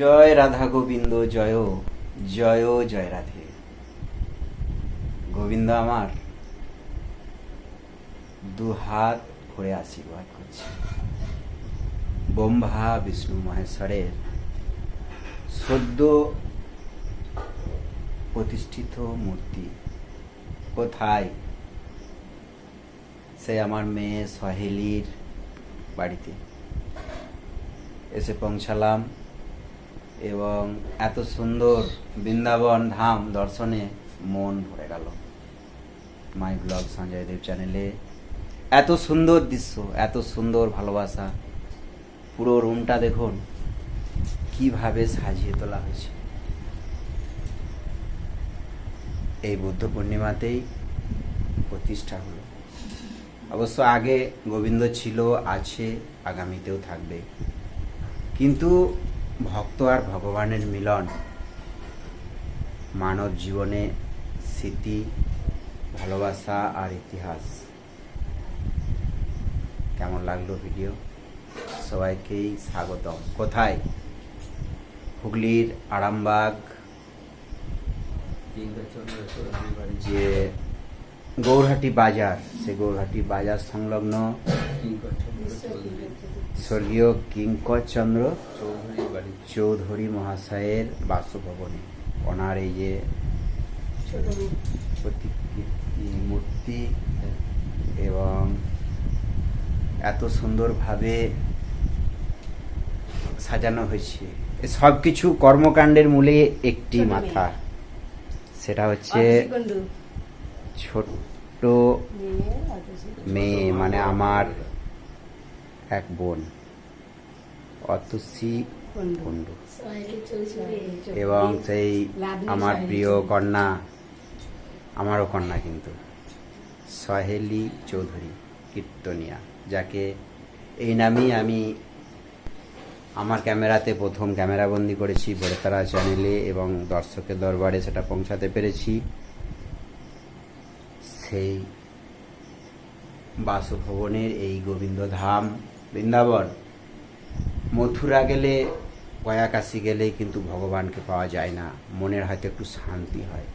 জয় রাধা গোবিন্দ জয় জয় জয় রাধে। গোবিন্দ আমার দু হাত ভরে আশীর্বাদ করছে। ব্রহ্মা, বিষ্ণু, মহেশ্বরের সদ্য প্রতিষ্ঠিত মূর্তি কোথায়? সে আমার মেয়ে সহেলির বাড়িতে। এসে পৌঁছালাম এবং এত সুন্দর বৃন্দাবন ধাম দর্শনে মন ভরে গেল। মাই ব্লগ সঞ্জয় দেব চ্যানেলে এত সুন্দর দৃশ্য, এত সুন্দর ভালোবাসা। পুরো রুমটা দেখুন, কীভাবে সাজিয়ে তোলা হয়েছে। এই বুদ্ধ পূর্ণিমাতেই প্রতিষ্ঠা হলো। অবশ্য আগে গোবিন্দ ছিল, আছে, আগামীতেও থাকবে। কিন্তু ভক্ত আর ভগবানের মিলন। মানব জীবনে স্মৃতি ভালোবাসা আর ইতিহাস। কেমন লাগল ভিডিও? সবাইকেই স্বাগতম। কোথায়? হুগলির আরামবাগ। যে গৌরহাটি বাজার সে গৌরহাটি বাজার সংলগ্ন স্বর্গীয় কিঙ্কর চন্দ্র চৌধুরী মহাশয়ের বাসভবনে। ওনার এই যে মূর্তি এবং এত সুন্দরভাবে সাজানো হয়েছে। সব কিছু কর্মকাণ্ডের মূলে একটি মাথা। সেটা হচ্ছে ছোট্ট মেয়ে মানে আমার এক বোন অতসী কুণ্ডু এবং সেই আমার প্রিয় কন্যা, আমারও কন্যা কিন্তু, সহেলি চৌধুরী কীর্তনিয়া, যাকে এই নামেই আমি আমার ক্যামেরাতে প্রথম ক্যামেরাবন্দি করেছি বড়তারা চ্যানেলে এবং দর্শকের দরবারে সেটা পৌঁছাতে পেরেছি। সেই বাসভবনের এই গোবিন্দ ধাম বৃন্দাবন। মথুরা গেলে, কয়াকাশি গেলে কিন্তু ভগবানকে পাওয়া যায় না। মনের হয়তো একটু শান্তি হয়।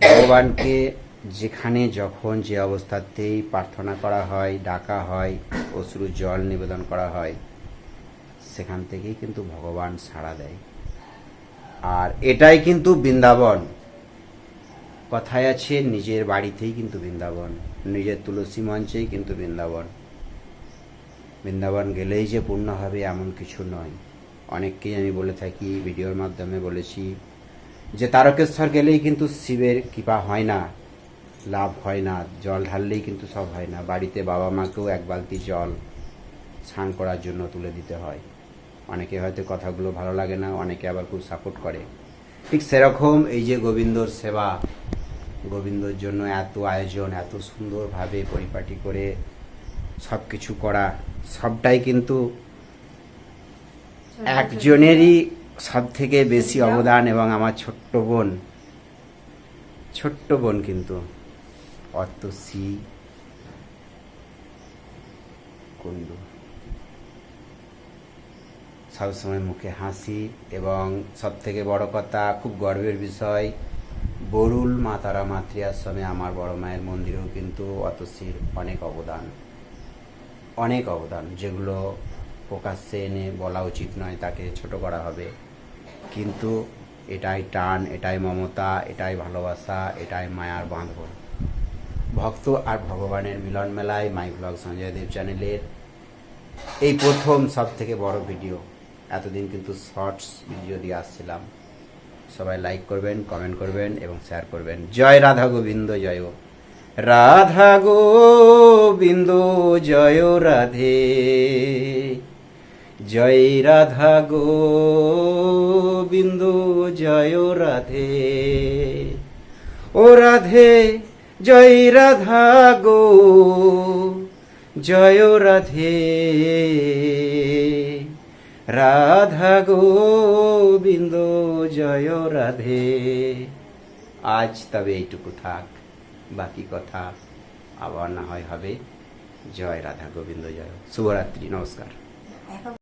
ভগবানকে যেখানে যখন যে অবস্থাতেই প্রার্থনা করা হয়, ডাকা হয়, অশ্রু জল নিবেদন করা হয়, সেখান থেকেই কিন্তু ভগবান সাড়া দেয়। আর এটাই কিন্তু বৃন্দাবন। কথায় আছে, নিজের বাড়িতেই কিন্তু বৃন্দাবন, নিজের তুলসী মঞ্চেই কিন্তু বৃন্দাবন। বৃন্দাবন গেলেই যে পূর্ণ হবে এমন কিছু নয়। অনেককেই আমি বলে থাকি, ভিডিওর মাধ্যমে বলেছি, যে তারকেশ্বর গেলেই কিন্তু শিবের কৃপা হয় না, লাভ হয় না, জল ঢাললেই কিন্তু সব হয় না। বাড়িতে বাবা মাকেও এক বালতি জল স্নান করার জন্য তুলে দিতে হয়। অনেকে হয়তো কথাগুলো ভালো লাগে না, অনেকে আবার খুব সাপোর্ট করে। ঠিক সেরকম এই যে গোবিন্দর সেবা গোবিন্দর জন্য এত আয়োজন এত সুন্দরভাবে পরিপাটি করে সব কিছু করা সবটাই কিন্তু একজনেরই সব থেকে বেশি অবদান এবং আমার ছোট্ট বোন। ছোট্ট বোন কিন্তু অতসী কুণ্ডু। সবসময় মুখে হাসি এবং সব থেকে বড় কথা খুব গর্বের বিষয় বরুল মা তারা মাতৃ আশ্রমে আমার বড় মায়ের মন্দিরেও কিন্তু অতসীর অনেক অবদান অনেক অবদান যেগুলো প্রকাশ্যে এনে বলা উচিত নয়, তাকে ছোট করা হবে। কিন্তু এটাই টান, এটাই মমতা, এটাই ভালোবাসা, এটাই মায়ার বাঁধন। ভক্ত আর ভগবানের মিলন মেলায় মাই ব্লগ সঞ্জয় দেব চ্যানেলের এই প্রথম সব থেকে বড় ভিডিও। এতদিন কিন্তু শর্টস ভিডিও দিয়ে আসছিলাম। সবাই লাইক করবেন কমেন্ট করবেন এবং শেয়ার করবেন। জয় রাধা গোবিন্দ, জয় রাধা গোবিন্দ, জয় রাধে। জয় রাধা গোবিন্দ, জয় রাধে। ও রাধে, জয় রাধা গো, জয় রাধে। রাধা গোবিন্দ, জয় রাধে। আজ তবে এইটুকু থাক, বাকি কথা আবার না হয় হবে। জয় রাধা গোবিন্দ, জয়। শুভরাত্রি, নমস্কার।